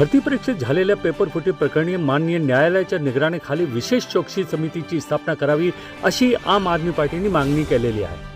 भरती परीक्षेत झालेल्या पेपरफुटी प्रकरणी माननीय न्यायालयाच्या निगराणीखाली विशेष चौकशी समितीची स्थापना करावी अशी आम आदमी पार्टीने मागणी केलेली आहे.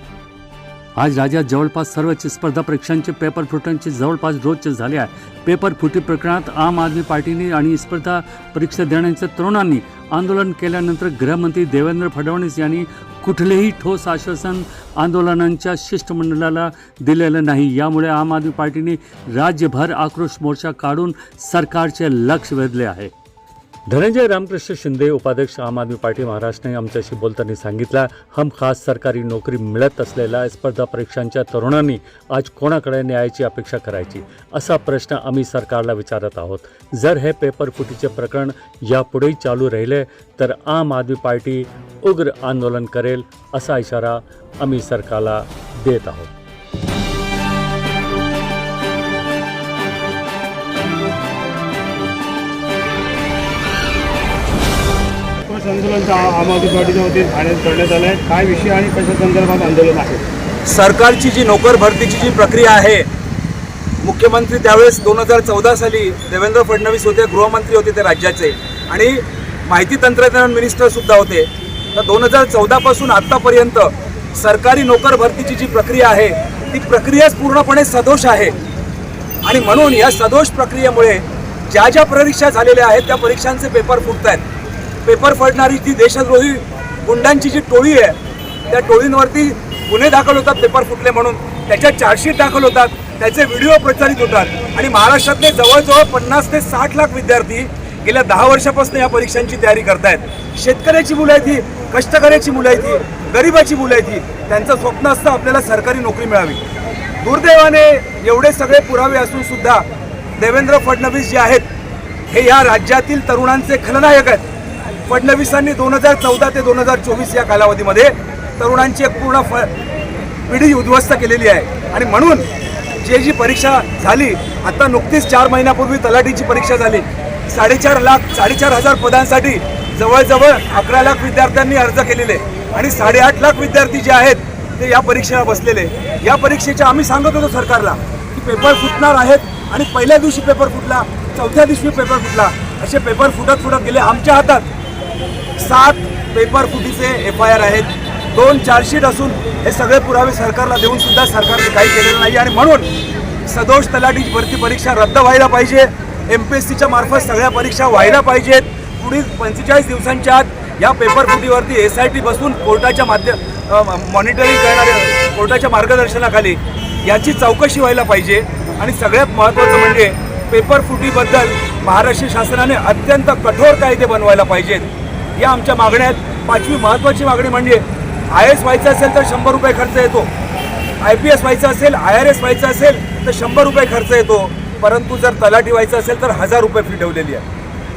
आज राज्यात जवळपास सर्वच स्पर्धा परीक्षांचे पेपर फुटांचे जवळपास रोजचे झाले आहे. पेपर फुटी प्रकरणात आम आदमी पार्टीने आणि स्पर्धा परीक्षा देण्याच्या तरुणांनी आंदोलन केल्यानंतर गृहमंत्री देवेंद्र फडणवीस यांनी कुठलेही ठोस आश्वासन आंदोलनांच्या शिष्टमंडळाला दिलेलं नाही. यामुळे आम आदमी पार्टीने राज्यभर आक्रोश मोर्चा काढून सरकारचे लक्ष वेधले आहे. धनंजय रामकृष्ण शिंदे उपाध्यक्ष आम आदमी पार्टी महाराष्ट्राने आमच्याशी बोलताना सांगितला हम खास सरकारी नोकरी मिळत असलेल्या स्पर्धा परीक्षांच्या तरुणांनी आज कोणाकडे न्यायाची अपेक्षा करायची? असा प्रश्न आम्ही सरकारला विचारत आहोत. जर हे पेपर फुटीचे प्रकरण यापुढेही चालू राहिले तर आम आदमी पार्टी उग्र आंदोलन करेल असा इशारा आम्ही सरकारला देत आहोत. आम आदमी पार्टीच्या वतीने करण्यात आलं आहे. काय विषय आणि कशा संदर्भात आंदोलन आहे? सरकारची जी नोकर भरतीची जी प्रक्रिया आहे मुख्यमंत्री त्यावेळेस दोन हजार चौदा साली देवेंद्र फडणवीस होते गृहमंत्री होते ते राज्याचे. आणि माहिती तंत्रज्ञान मिनिस्टर सुद्धा होते. तर दोन हजार चौदापासून आत्तापर्यंत सरकारी नोकर भरतीची जी प्रक्रिया आहे ती प्रक्रियाच पूर्णपणे सदोष आहे. आणि म्हणून या सदोष प्रक्रियेमुळे ज्या ज्या परीक्षा झालेल्या आहेत त्या परीक्षांचे पेपर फुटत आहेत पेपर फडणारी जी देशद्रोही गुंडांची जी टोळी आहे त्या टोळींवरती गुन्हे दाखल होतात पेपर फुटले म्हणून. त्याच्यात चार्जशीट दाखल होतात त्याचे व्हिडिओ प्रचारित होतात. आणि महाराष्ट्रातले जवळजवळ पन्नास ते साठ लाख विद्यार्थी गेल्या दहा वर्षापासून या परीक्षांची तयारी करतायत. शेतकऱ्याची मुलं आहेत ही कष्टकऱ्याची मुलं आहेत ही गरिबाची मुलं आहेत ही त्यांचं स्वप्न असतं आपल्याला सरकारी नोकरी मिळावी. दुर्दैवाने एवढे सगळे पुरावे असून सुद्धा देवेंद्र फडणवीस जे आहेत हे या राज्यातील तरुणांचे खलनायक आहेत. फडणवीसांनी दोन हजार चौदा ते दोन हजार चोवीस या कालावधीमध्ये तरुणांची एक पूर्ण फ पिढी उद्ध्वस्त केलेली आहे. आणि म्हणून जे जी परीक्षा झाली आता नुकतीच चार महिन्यापूर्वी तलाठीची परीक्षा झाली. साडेचार लाख साडेचार हजार पदांसाठी जवळजवळ अकरा लाख विद्यार्थ्यांनी अर्ज केलेले. आणि साडेआठ लाख विद्यार्थी जे आहेत ते या परीक्षेला बसलेले. या परीक्षेच्या आम्ही सांगत होतो सरकारला की पेपर फुटणार आहेत आणि पहिल्या दिवशी पेपर फुटला चौथ्या दिवशी पेपर फुटला. असे पेपर फुटत फुटत गेले आमच्या हातात. सात पेपर फुटीचे एफ आय आर आहेत. दोन चार्जशीट असून हे सगळे पुरावे सरकारला देऊन सुद्धा सरकारने काही केलेलं नाही. आणि म्हणून सदोष तलाठी भरती परीक्षा रद्द व्हायला पाहिजे. एम पी एस सीच्या मार्फत सगळ्या परीक्षा व्हायला पाहिजेत. पुढील पंचेचाळीस दिवसांच्या आत या पेपर फुटीवरती एस आय टी बसून कोर्टाच्या माध्यम मॉनिटरिंग करणाऱ्या कोर्टाच्या मार्गदर्शनाखाली याची चौकशी व्हायला पाहिजे. आणि सगळ्यात महत्त्वाचं म्हणजे पेपर फुटीबद्दल महाराष्ट्र शासनाने अत्यंत कठोर कायदे बनवायला पाहिजेत. या आमच्या मागण्या आहेत. पाचवी महत्त्वाची मागणी म्हणजे आय एस व्हायचं असेल तर शंभर रुपये खर्च येतो. आय पी एस व्हायचं असेल आय आर एस व्हायचं असेल तर शंभर रुपये खर्च येतो. परंतु जर तलाठी व्हायचं असेल तर हजार रुपये फी ठेवलेली आहे.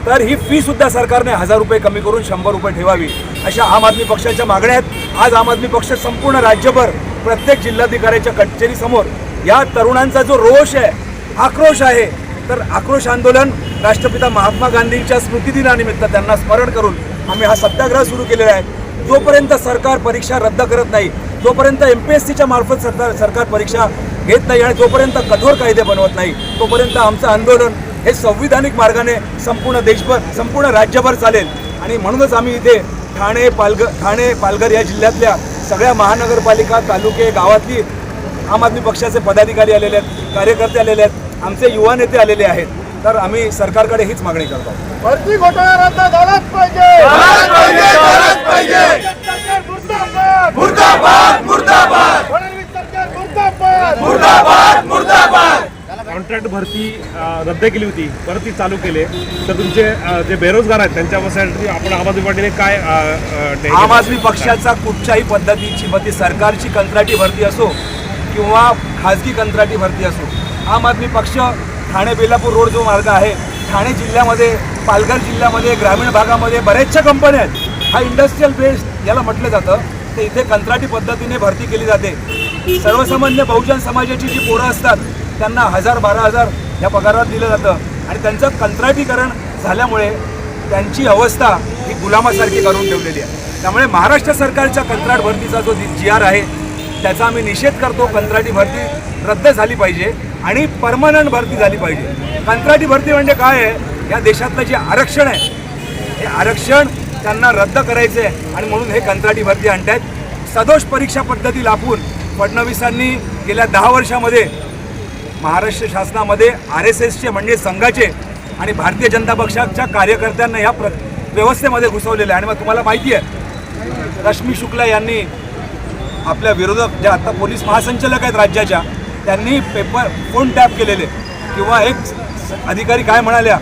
तर ही फी सुद्धा सरकारने हजार रुपये कमी करून शंभर रुपये ठेवावी. अशा आम आदमी पक्षाच्या मागण्या आहेत. आज आम आदमी पक्ष संपूर्ण राज्यभर प्रत्येक जिल्हाधिकाऱ्याच्या कचेरीसमोर या तरुणांचा जो रोष आहे आक्रोश आहे तर आक्रोश आंदोलन राष्ट्रपिता महात्मा गांधींच्या स्मृतिदिनानिमित्त त्यांना स्मरण करून आम्ही हा सत्याग्रह सुरू केलेला आहे. जोपर्यंत सरकार परीक्षा रद्द करत नाही जोपर्यंत एम पी एस सीच्या मार्फत सरकार सरकार परीक्षा घेत नाही आणि जोपर्यंत कठोर कायदे बनवत नाही तोपर्यंत आमचं आंदोलन हे संविधानिक मार्गाने संपूर्ण देशभर संपूर्ण राज्यभर चालेल. आणि म्हणूनच आम्ही इथे ठाणे पालघर ठाणे पालघर या जिल्ह्यातल्या सगळ्या महानगरपालिका तालुके गावातली आम आदमी पक्षाचे पदाधिकारी आलेले आहेत कार्यकर्ते आलेले आहेत आमचे युवा नेते आलेले आहेत. तर आम्ही सरकारकडे हीच मागणी करतो. भरती घोटाळा रद्द झालाच पाहिजे सरकार मुर्दाबाद. मुर्दाबाद फडणवीस सरकार मुर्दाबाद. कॉन्ट्रॅक्ट भरती रद्द केली होती. परत ती चालू केली. तर तुमचे जे बेरोजगार आहेत त्यांच्यासाठी आपण आम आदमी पार्टीने काय आम आदमी पक्षाचा कुठच्याही पद्धतीची मग ती सरकारची कंत्राटी भरती असो किंवा खाजगी कंत्राटी भरती असो आम आदमी पक्ष ठाणे बेलापूर रोड जो मार्ग आहे ठाणे जिल्ह्यामध्ये पालघर जिल्ह्यामध्ये ग्रामीण भागामध्ये बऱ्याचशा कंपन्या आहेत. हा इंडस्ट्रीयल बेस्ड याला म्हटलं जातं. तर इथे कंत्राटी पद्धतीने भरती केली जाते. सर्वसामान्य बहुजन समाजाची जी पोरं असतात त्यांना हजार बारा हजार या पगारात दिलं जातं. आणि त्यांचं कंत्राटीकरण झाल्यामुळे त्यांची अवस्था ही गुलामासारखी करून ठेवलेली आहे. त्यामुळे महाराष्ट्र सरकारच्या कंत्राट भरतीचा जो जी आर आहे त्याचा आम्ही निषेध करतो. कंत्राटी भरती रद्द झाली पाहिजे. आणि परमनंट भरती झाली पाहिजे. कंत्राटी भरती म्हणजे काय आहे? या देशातलं जे आरक्षण आहे हे आरक्षण त्यांना रद्द करायचं आहे आणि म्हणून हे कंत्राटी भरती आणतायत. सदोष परीक्षा पद्धती लापून फडणवीसांनी गेल्या दहा वर्षामध्ये महाराष्ट्र शासनामध्ये आर एस एसचे म्हणजे संघाचे आणि भारतीय जनता पक्षाच्या कार्यकर्त्यांना या प्र व्यवस्थेमध्ये घुसवलेलं आहे. आणि मग तुम्हाला माहिती आहे रश्मी शुक्ला यांनी आपल्या विरोधक ज्या आता पोलीस महासंचालक आहेत राज्याच्या त्यांनी पेपर फोन टॅप केलेले. किंवा एक स- अधिकारी काय म्हणाल्या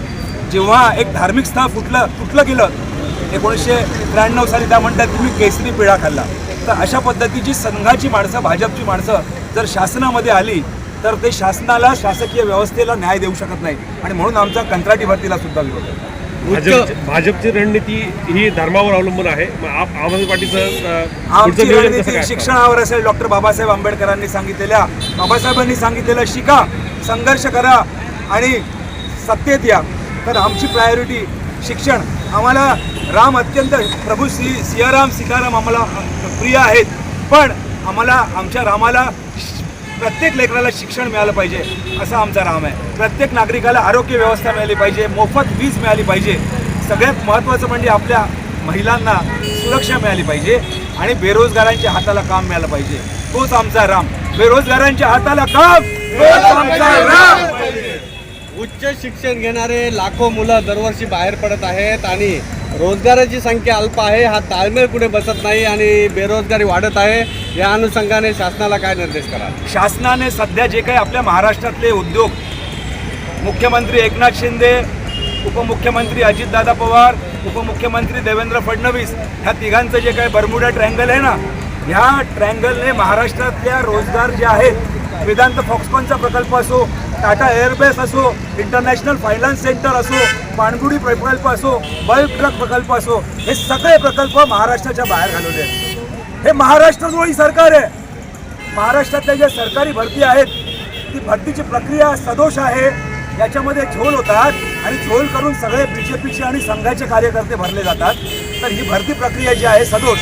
जेव्हा एक धार्मिक स्थळ फुटलं तुटलं गेलं एकोणीसशे त्र्याण्णव साली त्या म्हणतात तुम्ही केसरी पिढा खाल्ला. तर अशा पद्धतीची संघाची माणसं भाजपची माणसं जर शासनामध्ये आली तर ते शासनाला शासकीय व्यवस्थेला न्याय देऊ शकत नाही आणि म्हणून आमचा कंत्राटी भरतीला सुद्धा विरोध आहे. भाजप भाजपची रणनीती ही धर्मावर अवलंबून आहे. आम आदमी पार्टीचं आमची रणनीती शिक्षणावर असेल डॉक्टर बाबासाहेब आंबेडकरांनी सांगितलेल्या. बाबासाहेबांनी सांगितलेलं शिका संघर्ष करा आणि सत्तेत या. तर आमची प्रायोरिटी शिक्षण. आम्हाला राम अत्यंत प्रभू श्री सियाराम सीताराम आम्हाला प्रिय आहेत. पण आम्हाला आमच्या रामाला प्रत्येक लेकराला शिक्षण मिळालं पाहिजे असा आमचा राम आहे. प्रत्येक नागरिकाला आरोग्य व्यवस्था मिळाली पाहिजे मोफत वीज मिळाली पाहिजे. सगळ्यात महत्त्वाचं म्हणजे आपल्या महिलांना सुरक्षा मिळाली पाहिजे आणि बेरोजगारांच्या हाताला काम मिळालं पाहिजे. तोच आमचा राम. बेरोजगारांच्या हाताला काम. तोच आमचा राम. उच्च शिक्षण घेणारे लाखो मुलं दरवर्षी बाहेर पडत आहेत आणि रोजगाराची संख्या अल्प आहे हा ताळमेळ कुठे बसत नाही आणि बेरोजगारी वाढत आहे या अनुषंगाने शासनाला काय निर्देश करा शासनाने सध्या जे काही आपल्या महाराष्ट्रातले उद्योग मुख्यमंत्री एकनाथ शिंदे उपमुख्यमंत्री अजितदादा पवार उपमुख्यमंत्री देवेंद्र फडणवीस ह्या तिघांचं जे काही बर्मुडा ट्रँगल आहे ना ह्या ट्रँगलने महाराष्ट्रातल्या रोजगार जे आहेत वेदांत फॉक्सकॉनचा प्रकल्प असो टाटा एअरबेस असो इंटरनॅशनल फायनान्स सेंटर असो पाणबुडी प्रकल्प असो बल्क ट्रक प्रकल्प असो हे सगळे प्रकल्प महाराष्ट्राच्या बाहेर घालवले आहेत. हे महाराष्ट्रद्रोही सरकार आहे. महाराष्ट्रातल्या ज्या सरकारी भरती आहेत ती भरतीची प्रक्रिया सदोष आहे. याच्यामध्ये झोल होतात आणि झोल करून सगळे बी जे पीचे आणि संघाचे कार्यकर्ते भरले जातात. तर ही भरती प्रक्रिया जी आहे सदोष.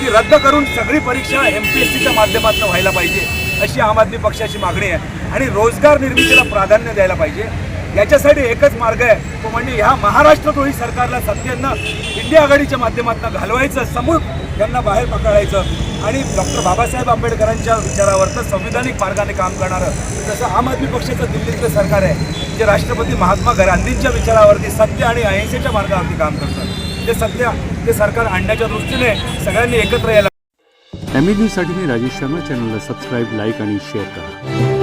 ती रद्द करून सगळी परीक्षा एम पी एस सीच्या माध्यमातून व्हायला पाहिजे अशी आम आदमी पक्षाची मागणी आहे. आणि रोजगार निर्मितीला प्राधान्य द्यायला पाहिजे. याच्यासाठी एकच मार्ग आहे. तो म्हणजे ह्या महाराष्ट्रद्रोही सरकारला सत्तेनं इंडिया आघाडीच्या माध्यमातून घालवायचं समूळ त्यांना बाहेर पकडायचं. आणि डॉक्टर बाबासाहेब आंबेडकरांच्या विचारावरचं संविधानिक मार्गाने काम करणारं जसं आम आदमी पक्षाचं दिल्लीतलं सरकार आहे जे राष्ट्रपती महात्मा गांधींच्या विचारावरती सत्य आणि अहिंसेच्या मार्गावरती काम करतं ते सत्य ते सरकार आणण्याच्या दृष्टीने सगळ्यांनी एकत्र यायला एम मी राजेश शर्मा. चॅनलला सबस्क्राईब लाईक आणि शेअर करा.